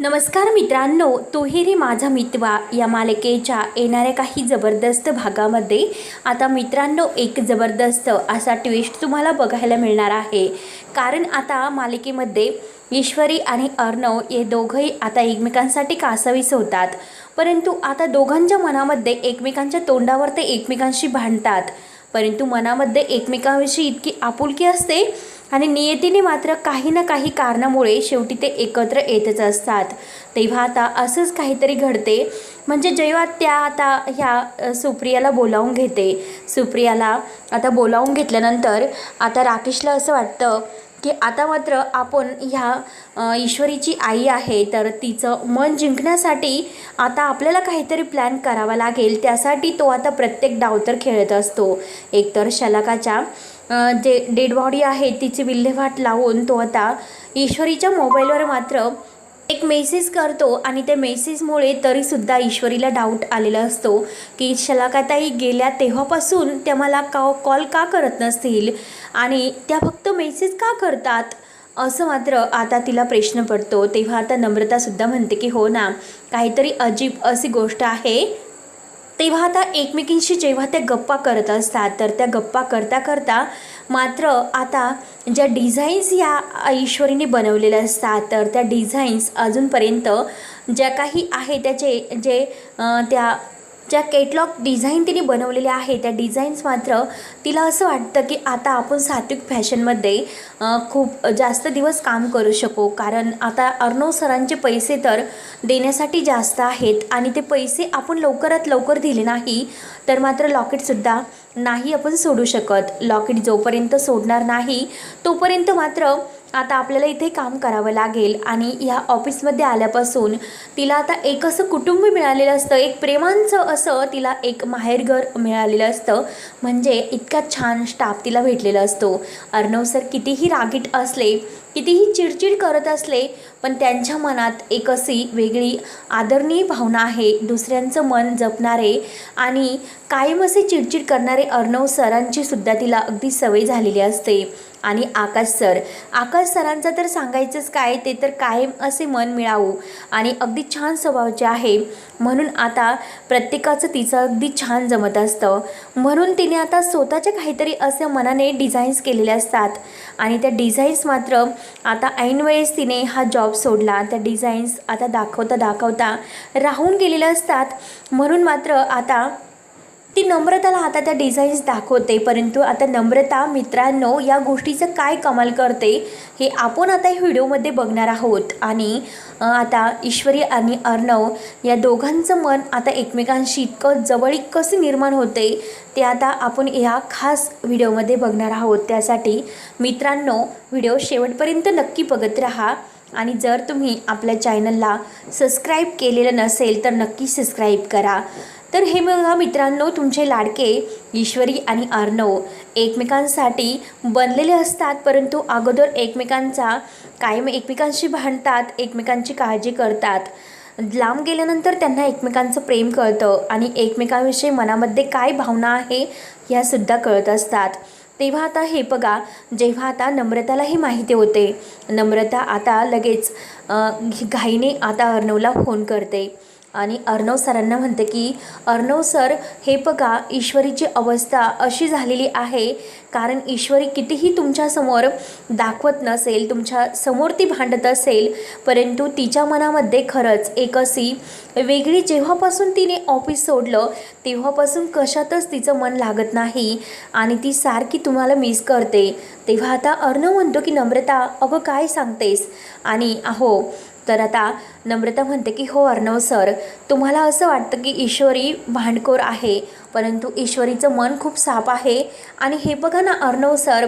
नमस्कार मित्रांनो तोही रे माझा मितवा या मालिकेच्या येणाऱ्या काही जबरदस्त भागामध्ये. आता मित्रांनो एक जबरदस्त असा ट्विस्ट तुम्हाला बघायला मिळणार आहे. कारण आता मालिकेमध्ये ईश्वरी आणि अर्णव हे दोघंही आता एकमेकांसाठी कासावीस होतात. परंतु आता दोघांच्या मनामध्ये एकमेकांच्या तोंडावर ते एकमेकांशी भांडतात. परंतु मनामध्ये एकमेकांविषयी इतकी आपुलकी असते आणि नियतीने मात्र काही ना काही कारणामुळे शेवटी ते एकत्र येतच असतात. तेव्हा आता असंच काहीतरी घडते. म्हणजे जेव्हा त्या आता ह्या सुप्रियाला बोलावून घेते. सुप्रियाला आता बोलावून घेतल्यानंतर आता राकेशला असं वाटतं की आता मात्र आपण ह्या ईश्वरीची आई आहे तर तिचं मन जिंकण्यासाठी आता आपल्याला काहीतरी प्लॅन करावा लागेल. त्यासाठी तो आता प्रत्येक डाव तर खेळत असतो. एकतर शलाकाच्या जे डेड बॉडी आहे तिची विल्हेवाट लावून तो आता ईश्वरीच्या मोबाईलवर मात्र एक मेसेज करतो आणि त्या मेसेजमुळे तरीसुद्धा ईश्वरीला डाऊट आलेला असतो की शलाकाताई गेल्या तेव्हापासून त्या मला का कॉल का करत नसतील? आणि त्या फक्त मेसेज का करतात? असं मात्र आता तिला प्रश्न पडतो. तेव्हा आता नम्रतासुद्धा म्हणते की हो ना काहीतरी अजीब अशी गोष्ट आहे. तेव्हा आता एकमेकींशी जेव्हा त्या गप्पा करत असतात तर त्या गप्पा करता करता मात्र आता ज्या डिझाईन्स या ईश्वरीने बनवलेल्या असतात तर त्या डिझाईन्स अजूनपर्यंत ज्या काही आहे त्याचे जे त्या ज्या केटलॉग डिझाईन तिने बनवलेल्या आहे त्या डिझाईन्स मात्र तिला असं वाटतं की आता आपण सात्विक फॅशनमध्ये खूप जास्त दिवस काम करू शकू. कारण आता अर्णव सरांचे पैसे तर देण्यासाठी जास्त आहेत आणि ते पैसे आपण लवकरात लवकर दिले नाही तर मात्र लॉकेटसुद्धा नाही आपण सोडू शकत. लॉकेट जोपर्यंत सोडणार नाही तोपर्यंत मात्र आता आपल्याला इथे काम करावं लागेल आणि ह्या ऑफिसमध्ये आल्यापासून तिला आता एक असं कुटुंब मिळालेलं असतं एक प्रेमांचं असं तिला एक माहेरघर मिळालेलं असतं. म्हणजे इतका छान स्टाफ तिला भेटलेला असतो. अर्णव सर कितीही रागीट असले कितीही चिडचिड करत असले पण त्यांच्या मनात एक अशी वेगळी आदरणीय भावना आहे. दुसऱ्यांचं मन जपणारे आणि कायम असे चिडचिड करणारे अर्णव सरांची सुद्धा तिला अगदी सवय झालेली असते. आणि आकाश सर आकाश सरांचं तर सांगायचंच काय ते तर कायम असे मन मिळावू आणि अगदी छान स्वभावाचे आहे. म्हणून आता प्रत्येकाचं तिचं अगदी छान जमत असतं. म्हणून तिने आता स्वतःच्या काहीतरी असं मनाने डिझाईन्स केलेले असतात. आणि त्या डिझाईन्स मात्र आता ऐनवेळेस तिने हा जॉब सोडला. त्या डिझाईन्स आता दाखवता दाखवता राहून गेलेल्या असतात. म्हणून मात्र आता ती नम्रताला आता त्या डिझाईन्स दाखवते परंतु आता नम्रता मित्रांनो या गोष्टीचं काय कमाल करते हे आपण आता या व्हिडिओमध्ये बघणार आहोत. आणि आता ईश्वरी आणि अर्णव या दोघांचं मन आता एकमेकांशी इतकं जवळीक कसं निर्माण होते ते आता आपण या खास व्हिडिओमध्ये बघणार आहोत. त्यासाठी मित्रांनो व्हिडिओ शेवटपर्यंत नक्की बघत राहा. आणि जर तुम्ही आपल्या चॅनलला सबस्क्राईब केलेलं नसेल तर नक्की सबस्क्राईब करा. तर हे बघा मित्रांनो तुमचे लाडके ईश्वरी आणि अर्णव एकमेकांसाठी बनलेले असतात परंतु अगोदर एकमेकांचा कायम एकमेकांशी भांडतात एकमेकांची काळजी करतात. लांब गेल्यानंतर त्यांना एकमेकांचं प्रेम कळतं आणि एकमेकांविषयी मनामध्ये काय भावना आहे ह्यासुद्धा कळत असतात. तेव्हा आता हे बघा जेव्हा आता नम्रतालाही माहिती होते. नम्रता आता लगेच घाईने आता अर्णवला फोन करते. आणि अर्णव सरांना म्हणते की अर्णव सर हे बघा ईश्वरीची अवस्था अशी झालेली आहे. कारण ईश्वरी कितीही तुमच्यासमोर दाखवत नसेल तुमच्यासमोर ती भांडत असेल परंतु तिच्या मनामध्ये खरंच एक अशी वेगळी जेव्हापासून तिने ऑफिस सोडलं तेव्हापासून कशातच तिचं मन लागत नाही आणि ती सारखी तुम्हाला मिस करते. तेव्हा आता अर्णव म्हणतो की नम्रता अगं काय सांगतेस? आणि अहो तर आता नम्रता म्हणते की हो अर्णव सर तुम्हाला असं वाटतं की ईश्वरी भांडखोर आहे परंतु ईश्वरीचं मन खूप साफ आहे आणि हे बघा ना अर्णव सर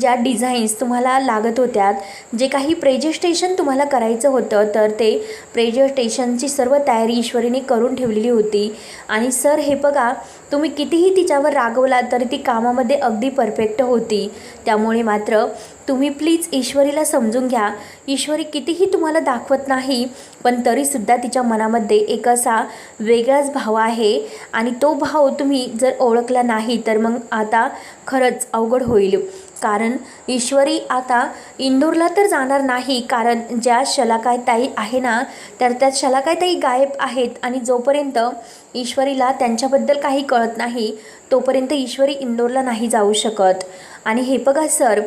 ज्या डिझाईन्स तुम्हाला लागत होत्या जे काही प्रेजेस्टेशन तुम्हाला करायचं होतं तर ते प्रेजेस्टेशनची सर्व तयारी ईश्वरीने करून ठेवलेली होती. आणि सर हे बघा तुम्ही कितीही तिच्यावर रागवला तरी ती कामामध्ये अगदी परफेक्ट होती. त्यामुळे मात्र तुम्ही प्लीज ईश्वरीला समजून घ्या. ईश्वरी कितीही तुम्हाला दाखवत नाही पण तरीसुद्धा तिच्या मनामध्ये एक असा वेगळाच भाव आहे आणि तो भाव तुम्ही जर ओळखला नाही तर मग आता खरंच अवघड होईल. कारण ईश्वरी आता इंदूरला तर जाणार नाही कारण ज्या शलाकायताई आहे ना तर त्या शलाकायताई गायब आहेत आणि जोपर्यंत ईश्वरीला त्यांच्याबद्दल काही कळत नाही तोपर्यंत ईश्वरी इंदोरला नाही जाऊ शकत. आणि हे बघा सर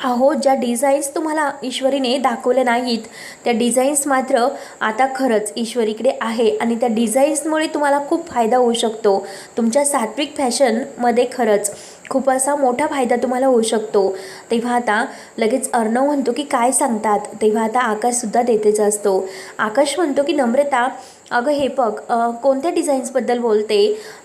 अहो ज्या डिझाईन्स तुम्हाला ईश्वरीने दाखवल्या नाहीत त्या डिझाईन्स मात्र आता खरंच ईश्वरीकडे आहे आणि त्या डिझाईन्समुळे तुम्हाला खूप फायदा होऊ शकतो. तुमच्या सात्विक फॅशनमध्ये खरंच खूप असा मोठा फायदा तुम्हाला होऊ शकतो. तेव्हा आता लगेच अर्णव म्हणतो की काय सांगतात? तेव्हा आता आकाशसुद्धा देतेच असतो. आकाश म्हणतो की नम्रता अगं हे बघ कोणत्या डिझाईन्सबद्दल बोलते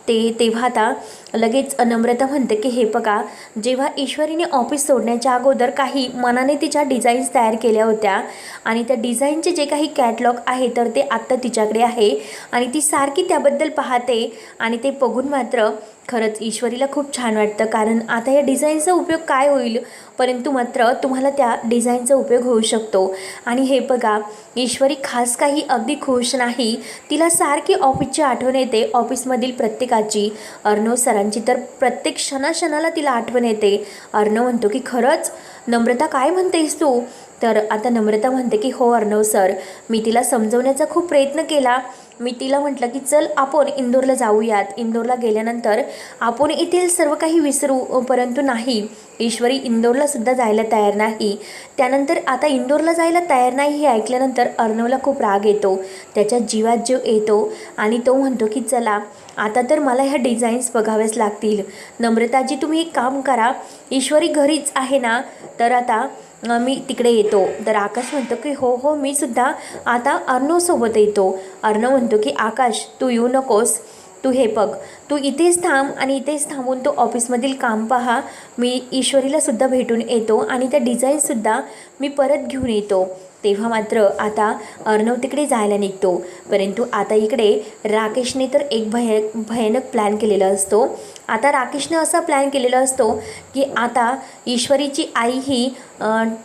ते तेव्हा आता लगेच नम्रता म्हणते की हे बघा जेव्हा ईश्वरीने ऑफिस सोडण्याच्या अगोदर काही मनाने तिच्या डिझाईन्स तयार केल्या होत्या आणि त्या डिझाईनचे जे काही कॅटलॉग आहे तर ते आत्ता तिच्याकडे आहे आणि ती सारखी त्याबद्दल पाहते आणि ते बघून मात्र खरंच ईश्वरीला खूप छान वाटतं. कारण आता या डिझाईनचा उपयोग काय होईल? परंतु मात्र तुम्हाला त्या डिझाईनचा उपयोग होऊ शकतो. आणि हे बघा ईश्वरी खास काही अगदी खुश नाही. तिला सारखी ऑफिसची आठवण येते ऑफिसमधील प्रत्येकाची. अर्णव सरांची तर प्रत्येक क्षणाक्षणाला तिला आठवण येते. अर्णव म्हणतो की खरंच? नम्रता काय म्हणतेस तू? तर आता नम्रता म्हणते की हो अर्णव सर मी तिला समजवण्याचा खूप प्रयत्न केला. मी तिला म्हटलं की चल आपण इंदोरला जाऊयात. इंदोरला गेल्यानंतर आपण येथील सर्व काही विसरू परंतु नाही. ईश्वरी इंदोरला सुद्धा जायला तयार नाही. त्यानंतर आता इंदोरला जायला तयार नाही हे ऐकल्यानंतर अर्णवला खूप राग येतो. त्याच्या जीवात जीव येतो आणि तो म्हणतो की चला आता तर मला ह्या डिझाईन्स बघाव्याच लागतील. नम्रताजी तुम्ही एक काम करा. ईश्वरी घरीच आहे ना? तर आता मी तिकडे येतो. तर आकाश म्हणतो की हो हो मी सुद्धा आता अर्णवसोबत येतो. अर्णव म्हणतो की आकाश तू येऊ नकोस. तू हे बघ तू इथेच थांब आणि इथेच थांबून तो ऑफिसमधील काम पहा. मी ईश्वरीलासुद्धा भेटून येतो आणि त्या डिझाईनसुद्धा मी परत घेऊन येतो. तेव्हा मात्र आता अर्णव तिकडे जायला निघतो. परंतु आता इकडे राकेशने तर एक भय भयानक प्लॅन केलेला असतो. आता राकेशने असा प्लॅन केलेला असतो की आता ईश्वरीची आई ही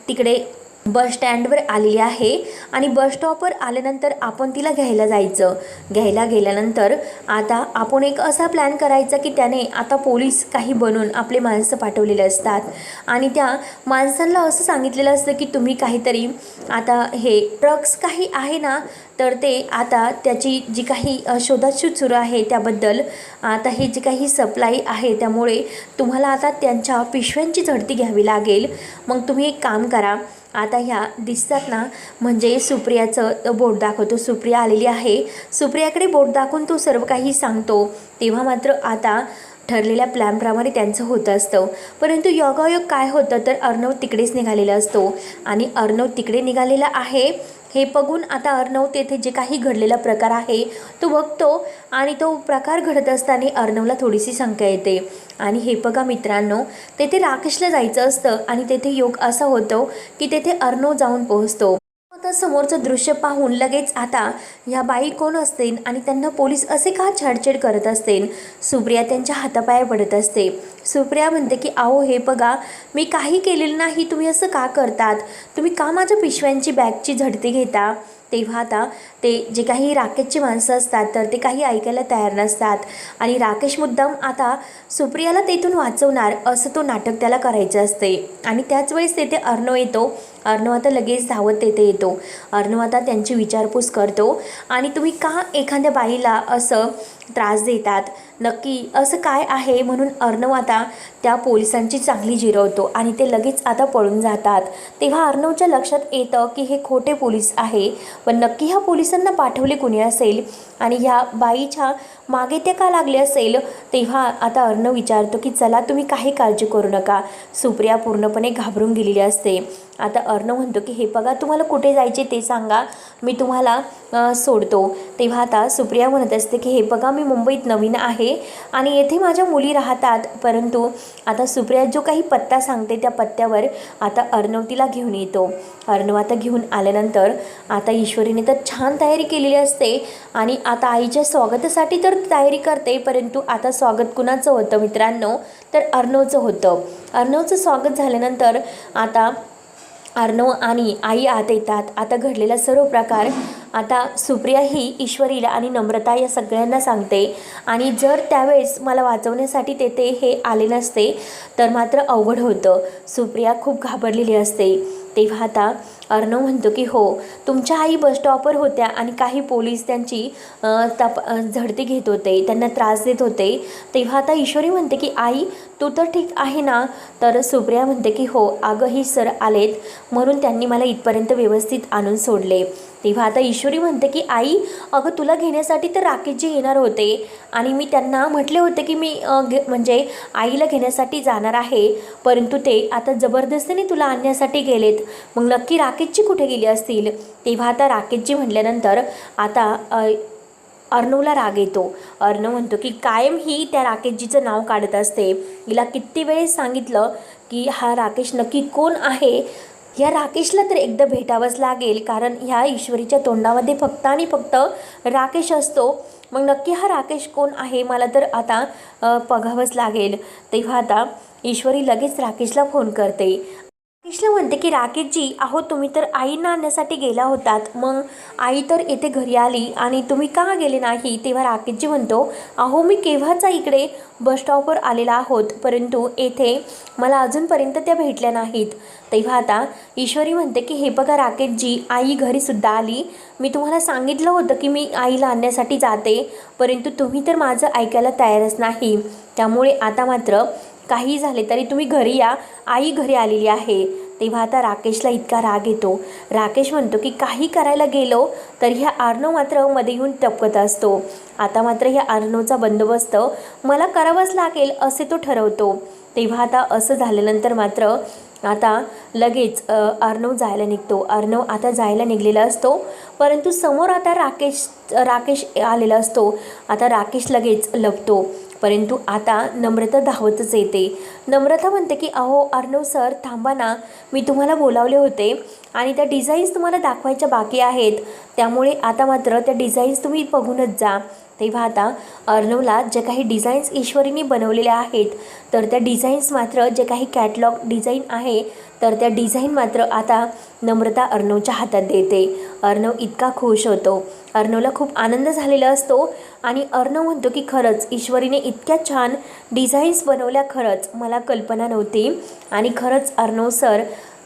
तिकडे बस स्टँडवर आलेली आहे आणि बस स्टॉपवर आल्यानंतर आपण तिला घ्यायला जायचं. घ्यायला गेल्यानंतर आता आपण एक असा प्लॅन करायचा की त्याने आता पोलीस काही बनून आपले माणसं पाठवलेले असतात. आणि त्या माणसांना असं सांगितलेलं असतं की तुम्ही काहीतरी आता हे ट्रक्स काही आहे ना तर ते आता त्याची जी काही अ, शोधाशोध सुरू आहे त्याबद्दल आता हे जी काही सप्लाय आहे त्यामुळे तुम्हाला आता त्यांच्या पिशव्यांची झडती घ्यावी लागेल. मग तुम्ही एक काम करा आता ह्या दिसतात ना म्हणजे सुप्रियाचं बोट दाखवतो. सुप्रिया आलेली आहे. सुप्रियाकडे बोट दाखवून तो सर्व काही सांगतो. तेव्हा मात्र आता ठरलेल्या प्लॅनप्रमाणे त्यांचं होतं असतं. परंतु योगायोग काय होतं तर अर्णव तिकडेच निघालेला असतो. आणि अर्णव तिकडे निघालेला आहे. हे बघून आता अर्णव तेथे जे काही घडलेला प्रकार आहे तो बघतो आणि तो प्रकार घडत असताना अर्णवला थोडीशी शंका येते. आणि हे बघा मित्रांनो तेथे राकेशला जायचं असतं आणि तेथे योग असा होतो की तेथे अर्णव जाऊन पोहोचतो. आता समोरचं दृश्य पाहून लगेच आता ह्या बाई कोण असतील आणि त्यांना पोलीस असे का छाडछेड करत असतील? सुप्रिया त्यांच्या हातापाया पडत असते. सुप्रिया म्हणते की आहो हे बघा मी काही केलेलं नाही तुम्ही असं का करतात? तुम्ही का माझ्या पिशव्यांची बॅगची झडती घेता? तेव्हा आता ते जे काही राकेशची माणसं असतात तर ते काही ऐकायला तयार नसतात. आणि राकेश मुद्दाम आता सुप्रियाला तेथून वाचवणार असं तो नाटक त्याला करायचं असते. आणि त्याच वेळेस तेथे अर्णव येतो. अर्णव आता लगेच धावत तेथे येतो. अर्णव आता त्यांची विचारपूस करतो. आणि तुम्ही का एखाद्या बाईला असं त्रास देतात? नक्की असं काय आहे म्हणून अर्णव आता त्या पोलिसांची चांगली जिरवतो आणि ते लगेच आता पळून जातात. तेव्हा अर्णवच्या लक्षात येतं की हे खोटे पोलीस आहे पण नक्की ह्या पोलिसांना पाठवले कुणी असेल आणि ह्या बाईच्या मागे ते का लागले असेल? तेव्हा आता अर्णव विचारतो की चला तुम्ही काही काळजी करू नका. सुप्रिया पूर्णपणे घाबरून गेलेली असते. आता अर्णव म्हणतो की हे बघा तुम्हाला कुठे जायचे ते सांगा. मी तुम्हाला सोडतो. तेव्हा आता सुप्रिया म्हणत असते की हे बघा मी मुंबईत नवीन आहे आणि येथे माझ्या मुली राहतात. परंतु आता सुप्रिया जो काही पत्ता सांगते त्या पत्त्यावर आता अर्णव तिला घेऊन येतो. अर्णव आता घेऊन आल्यानंतर आता ईश्वरीने तर छान तयारी केलेली असते आणि आता आईच्या स्वागतासाठी तर तयारी करते परंतु आता स्वागत कुणाचं होतं मित्रांनो? तर अर्णवचं होतं. अर्णवचं स्वागत झाल्यानंतर आता अर्णव आणि आई आत येतात. आता घडलेला सर्व प्रकार आता सुप्रिया ही ईश्वरीला आणि नम्रता या सगळ्यांना सांगते. आणि जर त्यावेळेस मला वाचवण्यासाठी तेथे हे आले नसते तर मात्र अवघड होतं. सुप्रिया खूप घाबरलेली असते. तेव्हा आता अर्णव म्हणतो की हो तुमच्या आई बस स्टॉपवर होत्या आणि काही पोलीस त्यांची तप झडती घेत होते त्यांना त्रास देत होते. तेव्हा आता ईश्वरी म्हणते की आई तू तर ठीक आहे ना? तर सुप्रिया म्हणते की हो अगंही सर आलेत. म्हणून त्यांनी मला इथपर्यंत व्यवस्थित आणून सोडले. तेव्हा आता ईश्वरी म्हणते की आई अगं तुला घेण्यासाठी तर राकेशजी येणार होते. आणि मी त्यांना म्हटले होते की मी घे म्हणजे आईला घेण्यासाठी जाणार आहे परंतु ते आता जबरदस्तीने तुला आणण्यासाठी गेलेत. मग नक्की राकेशजी कुठे गेली असतील? तेव्हा आता राकेशजी म्हटल्यानंतर आता अर्णवला राग येतो. अर्णव म्हणतो की कायम ही त्या राकेशजीचं नाव काढत असते. हिला किती वेळेस सांगितलं की हा राकेश नक्की कोण आहे? या राकेशला तर एकदा भेटावंच लागेल कारण ह्या ईश्वरीच्या तोंडामध्ये फक्त आणि फक्त राकेश असतो. मग नक्की हा राकेश कोण आहे? मला तर आता बघावंच लागेल. तेव्हा आता ईश्वरी लगेच राकेशला फोन करते. कृष्ण म्हणते की राकेशजी अहो तुम्ही तर आईंना आणण्यासाठी गेला होतात. मग आई तर येथे घरी आली आणि तुम्ही का गेले नाही? तेव्हा राकेशजी म्हणतो अहो मी केव्हाचा इकडे बसस्टॉपवर आलेला आहोत परंतु येथे मला अजूनपर्यंत त्या भेटल्या नाहीत. तेव्हा आता ईश्वरी म्हणते की हे बघा राकेशजी आई घरीसुद्धा आली. मी तुम्हाला सांगितलं होतं की मी आईला आणण्यासाठी जाते परंतु तुम्ही तर माझं ऐकायला तयारच नाही. त्यामुळे आता मात्र काही झाले तरी तुम्ही घरी या. आई घरी आलेली आहे. तेव्हा आता राकेशला इतका राग येतो. राकेश म्हणतो की काही करायला गेलो तर ह्या आर्नो मात्रमध्ये येऊन टपकत असतो. आता मात्र ह्या आर्नोचा बंदोबस्त मला करावाच लागेल असे तो ठरवतो. तेव्हा आता असं झाल्यानंतर मात्र आता लगेच अर्णव जायला निघतो. अर्णव आता जायला निघलेला असतो. परंतु समोर आता राकेश राकेश आलेला असतो. आता राकेश लगेच लपतो. परंतु आता नम्रता धावतच येते. नम्रता म्हणते की अहो अर्णव सर थांबा ना. मी तुम्हाला बोलावले होते आणि त्या डिझाईन्स तुम्हाला दाखवायच्या बाकी आहेत. त्यामुळे आता मात्र त्या डिझाईन्स तुम्ही बघूनच जा. तेव्हा आता अर्णवला जे काही डिझाईन्स ईश्वरीने बनवलेल्या आहेत तर त्या डिझाईन्स मात्र जे काही कॅटलॉग डिझाईन आहे तर त्या डिझाईन मात्र आता नम्रता अर्णवच्या हातात देते. अर्णव इतका खुश होतो. अर्णवला खूप आनंद झालेला असतो आणि अर्णव म्हणतो की खरंच ईश्वरीने इतक्या छान डिझाईन्स बनवल्या खरंच मला कल्पना नव्हती. आणि खरंच अर्णव सर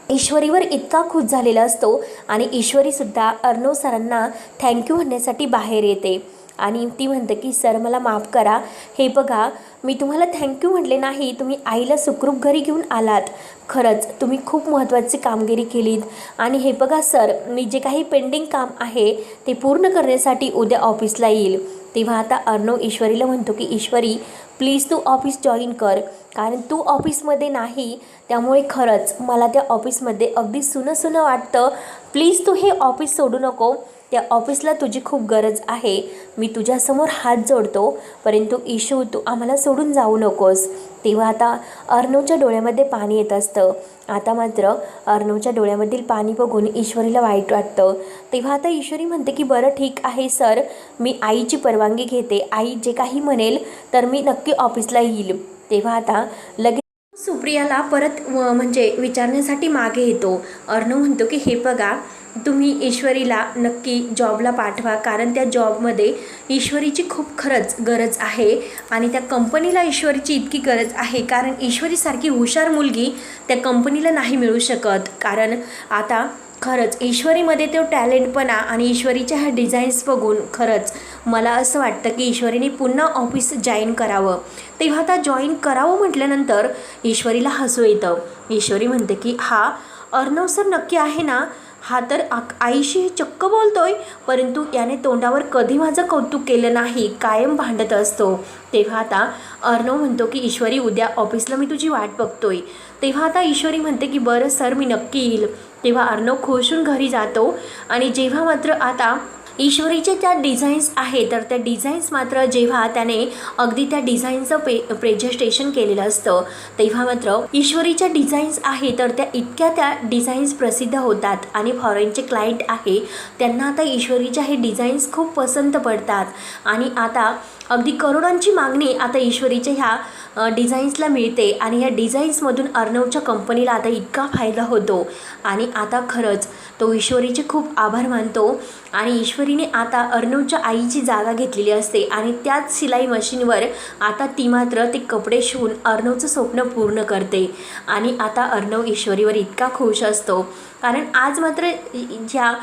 ईश्वरीवर इतका खुश झालेला असतो आणि ईश्वरीसुद्धा अर्णव सरांना थँक्यू म्हणण्यासाठी बाहेर येते. आणि ती म्हणते की सर मला माफ करा. हे बघा मी तुम्हाला थँक्यू म्हटले नाही. तुम्ही आईला सुखरूप घरी घेऊन आलात. खरंच तुम्ही खूप महत्त्वाची कामगिरी केलीत. आणि हे बघा सर मी जे काही पेंडिंग काम आहे ते पूर्ण करण्यासाठी उद्या ऑफिसला येईल. तेव्हा आता अर्णव ईश्वरीला म्हणतो की ईश्वरी प्लीज तू ऑफिस जॉईन कर. कारण तू ऑफिसमध्ये नाही. त्यामुळे खरंच मला त्या ऑफिसमध्ये अगदी सुनं सुनं वाटतं. प्लीज तू हे ऑफिस सोडू नको. त्या ऑफिसला तुझी खूप गरज आहे. मी तुझ्यासमोर हात जोडतो परंतु इशू तू आम्हाला सोडून जाऊ नकोस. तेव्हा आता अर्णवच्या डोळ्यामध्ये पाणी येत असतं. आता मात्र अर्णवच्या डोळ्यामधील पाणी बघून ईश्वरीला वाईट वाटतं. तेव्हा आता ईश्वरी म्हणते की बरं ठीक आहे सर. मी आईची परवानगी घेते. आई जे काही म्हणेल तर मी नक्की ऑफिसला येईल. तेव्हा आता लगेच सुप्रियाला परत व- म्हणजे विचारण्यासाठी मागे येतो. अर्णव म्हणतो की हे बघा तुम्ही ईश्वरीला नक्की जॉबला पाठवा कारण त्या जॉबमध्ये ईश्वरीची खूप खरंच गरज आहे आणि त्या कंपनीला ईश्वरीची इतकी गरज आहे कारण ईश्वरीसारखी हुशार मुलगी त्या कंपनीला नाही मिळू शकत. कारण आता खरंच ईश्वरीमध्ये तो टॅलेंटपणा आणि ईश्वरीच्या ह्या डिझाईन्स बघून खरंच मला असं वाटतं की ईश्वरीने पुन्हा ऑफिस जॉईन करावं. तेव्हा आता जॉईन करावं म्हटल्यानंतर ईश्वरीला हसू येतं. ईश्वरी म्हणते की हा अर्णव सर नक्की आहे ना? हा तर आक आईशी चक्क बोलतोय परंतु याने तोंडावर कधी माझं कौतुक केलं नाही कायम भांडत असतो. तेव्हा आता अर्णव म्हणतो की ईश्वरी उद्या ऑफिसला मी तुझी वाट बघतोय. तेव्हा आता ईश्वरी म्हणते की बरं सर मी नक्की येईल. तेव्हा अर्णव खुशून घरी जातो आणि जेव्हा मात्र आता ईश्वरीचे त्या डिझाईन्स आहे तर त्या डिझाईन्स मात्र जेव्हा त्याने अगदी त्या डिझाईनचं पे प्रेजेस्टेशन केलेलं असतं तेव्हा मात्र ईश्वरीच्या डिझाईन्स आहे तर त्या इतक्या त्या डिझाईन्स प्रसिद्ध होतात आणि फॉरेनचे क्लायंट आहे त्यांना आता ईश्वरीच्या हे डिझाईन्स खूप पसंत पडतात. आणि आता अगदी करोडांची मागणी आता ईश्वरीच्या ह्या डिझाईन्सला मिळते आणि ह्या डिझाईन्समधून अर्णवच्या कंपनीला आता इतका फायदा होतो. आणि आता खरंच तो ईश्वरीचे खूप आभार मानतो. आणि ईश्वरीने आता अर्णवच्या आईची जागा घेतलेली असते आणि त्याच शिलाई मशीनवर आता ती मात्र ते कपडे शिवून अर्णवचं स्वप्न पूर्ण करते. आणि आता अर्णव ईश्वरीवर इतका खुश असतो. कारण आज मात्र ज्या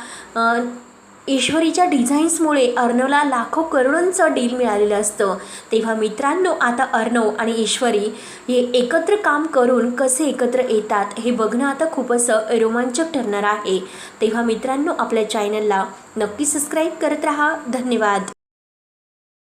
ईश्वरीच्या डिझाईन्समुळे अर्णवला लाखो करोडोंचं डील मिळालेलं असतं. तेव्हा मित्रांनो आता अर्णव आणि ईश्वरी हे एकत्र काम करून कसे एकत्र येतात हे बघणं आता खूपच रोमांचक ठरणार आहे. तेव्हा मित्रांनो आपल्या चॅनलला नक्की सबस्क्राईब करत राहा. धन्यवाद.